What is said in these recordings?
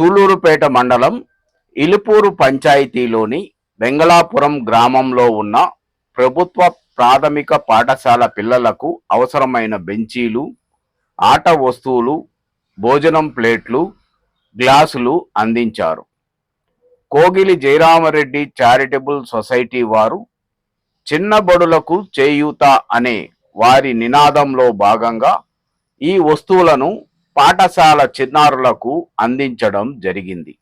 సూలూరుపేట మండలం ఇలుపూరు పంచాయతీలోని వెంగళాపురం గ్రామంలో ఉన్న ప్రభుత్వ ప్రాథమిక పాఠశాల పిల్లలకు అవసరమైన బెంచీలు ఆట వస్తువులు భోజనం ప్లేట్లు గ్లాసులు అందించారు. కోగిలి జయరామరెడ్డి చారిటబుల్ సొసైటీ వారు చిన్న బడులకు చేయూత అనే వారి నినాదంలో భాగంగా ఈ వస్తువులను పాఠశాల చిన్నారులకు అందించడం జరిగింది.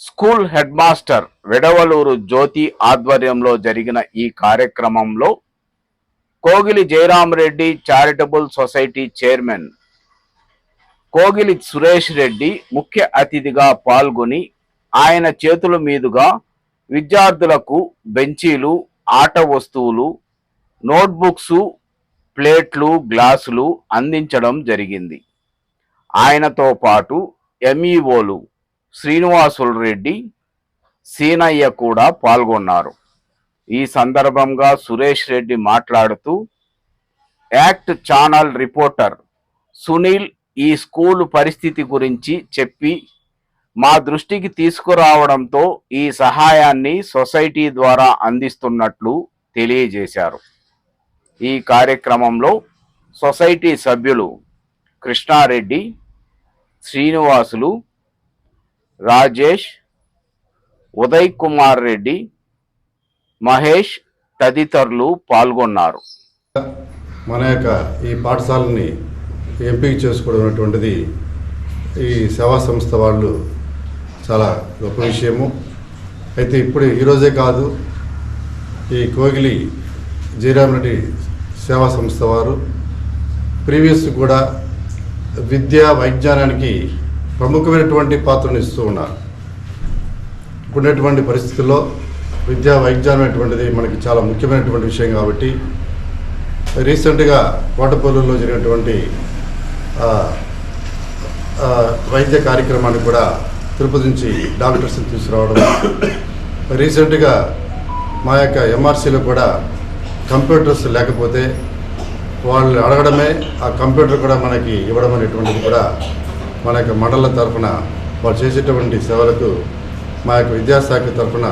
School head master Vedavaluru Jyothi ఆధ్వర్యంలో జరిగిన ఈ కార్యక్రమంలో Kogili Jayaramareddy charitable society chairman Kogili Suresh Reddy ముఖ్య అతిథిగా పాల్గొని ఆయన చేతుల మీదుగా విద్యార్థులకు బెంచీలు ఆట వస్తువులు నోట్బుక్స్ ప్లేట్లు గ్లాసులు అందించడం జరిగింది. ఆయనతో పాటు ఎంఈఓలు శ్రీనివాసులు రెడ్డి సీనయ్య కూడా పాల్గొన్నారు. ఈ సందర్భంగా సురేష్ రెడ్డి మాట్లాడుతూ యాక్ట్ ఛానల్ రిపోర్టర్ సునీల్ ఈ స్కూల్ పరిస్థితి గురించి చెప్పి మా దృష్టికి తీసుకురావడంతో ఈ సహాయాన్ని సొసైటీ ద్వారా అందిస్తున్నట్లు తెలియజేశారు. ఈ కార్యక్రమంలో సొసైటీ సభ్యులు కృష్ణారెడ్డి శ్రీనివాసులు రాజేష్ ఉదయ్ కుమార్ రెడ్డి మహేష్ తదితరులు పాల్గొన్నారు. మన యొక్క ఈ పాఠశాలని ఎంపిక చేసుకోవడం అనేటువంటిది ఈ సేవా సంస్థ వాళ్ళు చాలా గొప్ప విషయము. అయితే ఇప్పుడు ఈరోజే కాదు ఈ కోగిలి జయరామరెడ్డి సేవా సంస్థ వారు ప్రీవియస్ కూడా విద్యా వైజ్ఞానానికి ప్రముఖమైనటువంటి పాత్రను ఇస్తూ ఉన్నారు. ఇప్పుడున్నటువంటి పరిస్థితుల్లో విద్యా వైజ్ఞానం అనేటువంటిది మనకి చాలా ముఖ్యమైనటువంటి విషయం కాబట్టి రీసెంట్గా కోటపల్లిలో జరిగినటువంటి వైద్య కార్యక్రమాన్ని కూడా తిరుపతి నుంచి డాక్టర్స్ని తీసుకురావడం రీసెంట్గా మా యొక్క ఎంఆర్సీలో కూడా కంప్యూటర్స్ లేకపోతే వాళ్ళు అడగడమే ఆ కంప్యూటర్ కూడా మనకి ఇవ్వడం అనేటువంటిది కూడా మన యొక్క మండల తరఫున వాళ్ళు చేసేటువంటి సేవలకు మా యొక్క విద్యాశాఖ తరఫున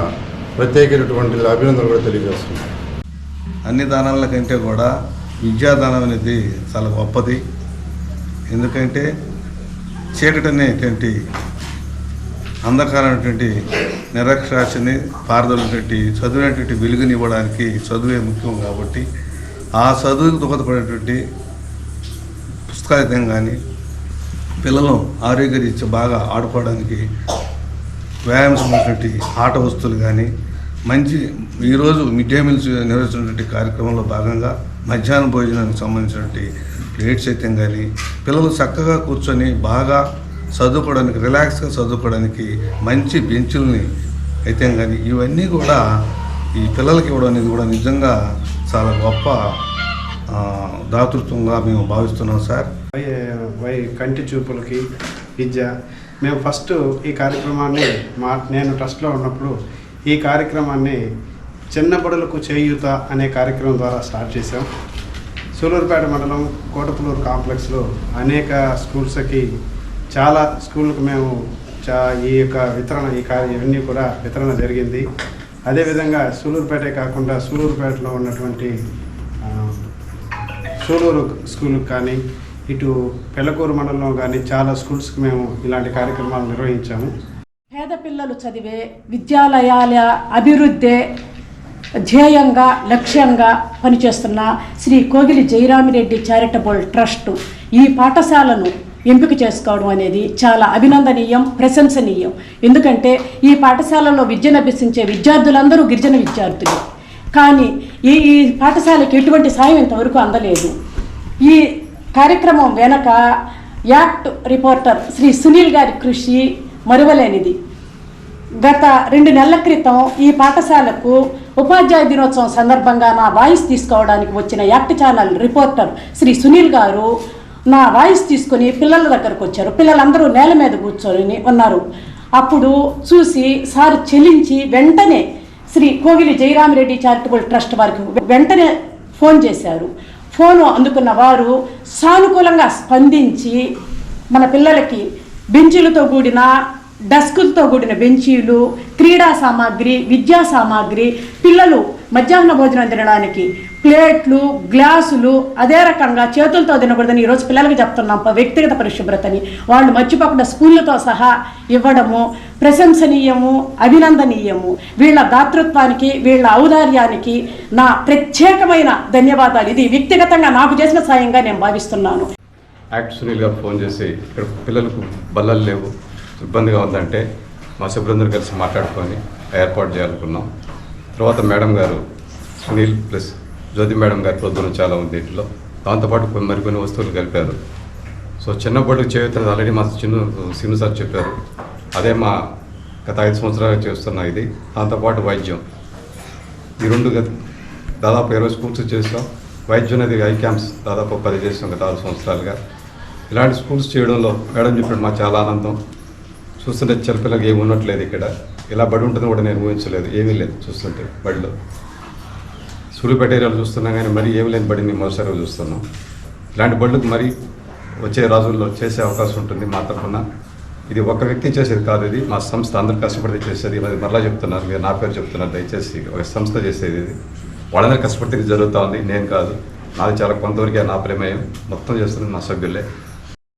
ప్రత్యేకమైనటువంటి అభినందనలు కూడా తెలియజేస్తున్నాం. అన్ని దానాల కంటే కూడా విద్యాదానం అనేది చాలా గొప్పది. ఎందుకంటే చీకటి అనేటువంటి అంధకారమైనటువంటి నిరక్షరాస్యని పారదలటువంటి చదువునేటువంటి వెలుగుని ఇవ్వడానికి చదువే ముఖ్యం కాబట్టి ఆ చదువుకు దోహదపడేటువంటి పుస్తకాయుతం కానీ పిల్లలు ఆరోగ్యరీత్యా బాగా ఆడుకోవడానికి వ్యాయామం ఆట వస్తువులు కానీ మంచి ఈరోజు మిడ్ డే మీల్స్ నిర్వహిస్తున్నటువంటి కార్యక్రమంలో భాగంగా మధ్యాహ్న భోజనానికి సంబంధించినటువంటి ప్లేట్స్ అయితే కానీ పిల్లలు చక్కగా కూర్చొని బాగా చదువుకోవడానికి రిలాక్స్గా చదువుకోవడానికి మంచి బెంచుల్ని అయితే కానీ ఇవన్నీ కూడా ఈ పిల్లలకి ఇవ్వడం అనేది కూడా నిజంగా చాలా గొప్ప దాతృత్వంగా మేము భావిస్తున్నాం సార్. వై వై కంటి చూపులకి విద్య. మేము ఫస్ట్ ఈ కార్యక్రమాన్ని మా నేను ట్రస్ట్లో ఉన్నప్పుడు ఈ కార్యక్రమాన్ని చిన్నబడులకు చేయూత అనే కార్యక్రమం ద్వారా స్టార్ట్ చేశాం. సూలూరుపేట మండలం కోటపులూరు కాంప్లెక్స్లో అనేక స్కూల్స్కి చాలా స్కూళ్ళకు మేము చా ఈ యొక్క వితరణ ఈ కార్య ఇవన్నీ కూడా వితరణ జరిగింది. అదేవిధంగా సూలూరుపేటే కాకుండా సూలూరుపేటలో ఉన్నటువంటి సూలూరు స్కూల్కి కానీ ఇటు పెళ్ళకూరు మండలంలో కానీ చాలా స్కూల్స్కి మేము ఇలాంటి కార్యక్రమాలు నిర్వహించాము. పేద పిల్లలు చదివే విద్యాలయాల అభివృద్ధి ధ్యేయంగా లక్ష్యంగా పనిచేస్తున్న శ్రీ కోగిలి జయరామిరెడ్డి చారిటబుల్ ట్రస్ట్ ఈ పాఠశాలను ఎంపిక చేసుకోవడం అనేది చాలా అభినందనీయం ప్రశంసనీయం. ఎందుకంటే ఈ పాఠశాలలో విద్యను అభ్యసించే విద్యార్థులందరూ గిరిజన విద్యార్థులు. కానీ ఈ ఈ పాఠశాలకు ఎటువంటి సాయం ఇంతవరకు అందలేదు. ఈ కార్యక్రమం వెనక యాక్ట్ రిపోర్టర్ శ్రీ సునీల్ గారి కృషి మరువలేనిది. గత రెండు నెలల క్రితం ఈ పాఠశాలకు ఉపాధ్యాయ దినోత్సవం సందర్భంగా నా వాయిస్ తీసుకోవడానికి వచ్చిన act channel reporter Shri Sunil గారు నా వాయిస్ తీసుకొని పిల్లల దగ్గరకు వచ్చారు. పిల్లలందరూ నేల మీద కూర్చొని ఉన్నారు. అప్పుడు చూసి సార్ చెలించి వెంటనే శ్రీ కోగిలి జయరామిరెడ్డి చారిటబుల్ ట్రస్ట్ వారికి వెంటనే ఫోన్ చేశారు. ఫోన్ అందుకున్న వారు సానుకూలంగా స్పందించి మన పిల్లలకి బెంచీలతో కూడిన డస్కులతో కూడిన బెంచీలు క్రీడా సామాగ్రి విద్యా సామాగ్రి పిల్లలు మధ్యాహ్న భోజనం తినడానికి ప్లేట్లు గ్లాసులు అదే రకంగా చేతులతో తినకూడదని ఈరోజు పిల్లలకి చెప్తున్నాం. వ్యక్తిగత పరిశుభ్రతని. వాళ్ళు మర్చిపోకుండా స్కూళ్ళతో సహా ఇవ్వడము ప్రశంసనీయము అభినందనీయము. వీళ్ళ దాతృత్వానికి వీళ్ళ ఔదార్యానికి నా ప్రత్యేకమైన ధన్యవాదాలు. ఇది వ్యక్తిగతంగా నాకు చేసిన సాయంగా నేను భావిస్తున్నాను. యాక్ట్ ఫోన్ చేసి ఇక్కడ పిల్లలకు బల్లలు లేవు ఇబ్బందిగా ఉందంటే మా సభ్యులందరూ కలిసి మాట్లాడుకొని ఏర్పాటు చేయాలనుకున్నాం. తర్వాత మేడం గారు సునీల్ ప్లస్ జ్యోతి మేడం గారి ప్రోద్బలం చాలా ఉంది ఇంట్లో దాంతోపాటు కొన్ని మరికొన్ని వస్తువులు కలిపారు. సో చిన్నప్పటికి చేయుత ఆల్రెడీ మా చిన్న సిను సార్ చెప్పారు. అదే మా గత ఐదు సంవత్సరాలు చేస్తున్న ఇది. దాంతోపాటు వైద్యం. ఈ రెండు గత- దాదాపు ఇరవై స్కూల్స్ చేసాం వైద్యం అనేది ఐ క్యాంప్స్ దాదాపు పది చేసాం గత ఆరు సంవత్సరాలుగా. ఇలాంటి స్కూల్స్ చేయడంలో మేడం చెప్పాడు మాకు చాలా ఆనందం. చూస్తుంటే చిన్నపిల్లలకి ఏమి ఉండట్లేదు ఇక్కడ. ఇలా బడి ఉంటుందని కూడా నేను ఊహించలేదు. ఏమీ లేదు చూస్తుంటే బడిలో. సూర్యపేట ఏరియాలో చూస్తున్నాం కానీ మరీ ఏమి లేని బడిని మరోసారి చూస్తున్నాం. ఇలాంటి బడులకు మరి వచ్చే రోజుల్లో చేసే అవకాశం ఉంటుంది మా తరఫున ఇది ఒక వ్యక్తి చేసేది కాదు ఇది. మా సంస్థ అందరు కష్టపడితే చేసేది. అది మరలా చెప్తున్నారు. మీరు నా పేరు చెప్తున్నారు. దయచేసి ఒక సంస్థ చేసేది ఇది. వాళ్ళందరూ కష్టపడితే జరుగుతూ ఉంది. నేను కాదు. నాది చాలా కొంతవరకే నా ప్రమేయం. మొత్తం చేస్తుంది మా సభ్యులే.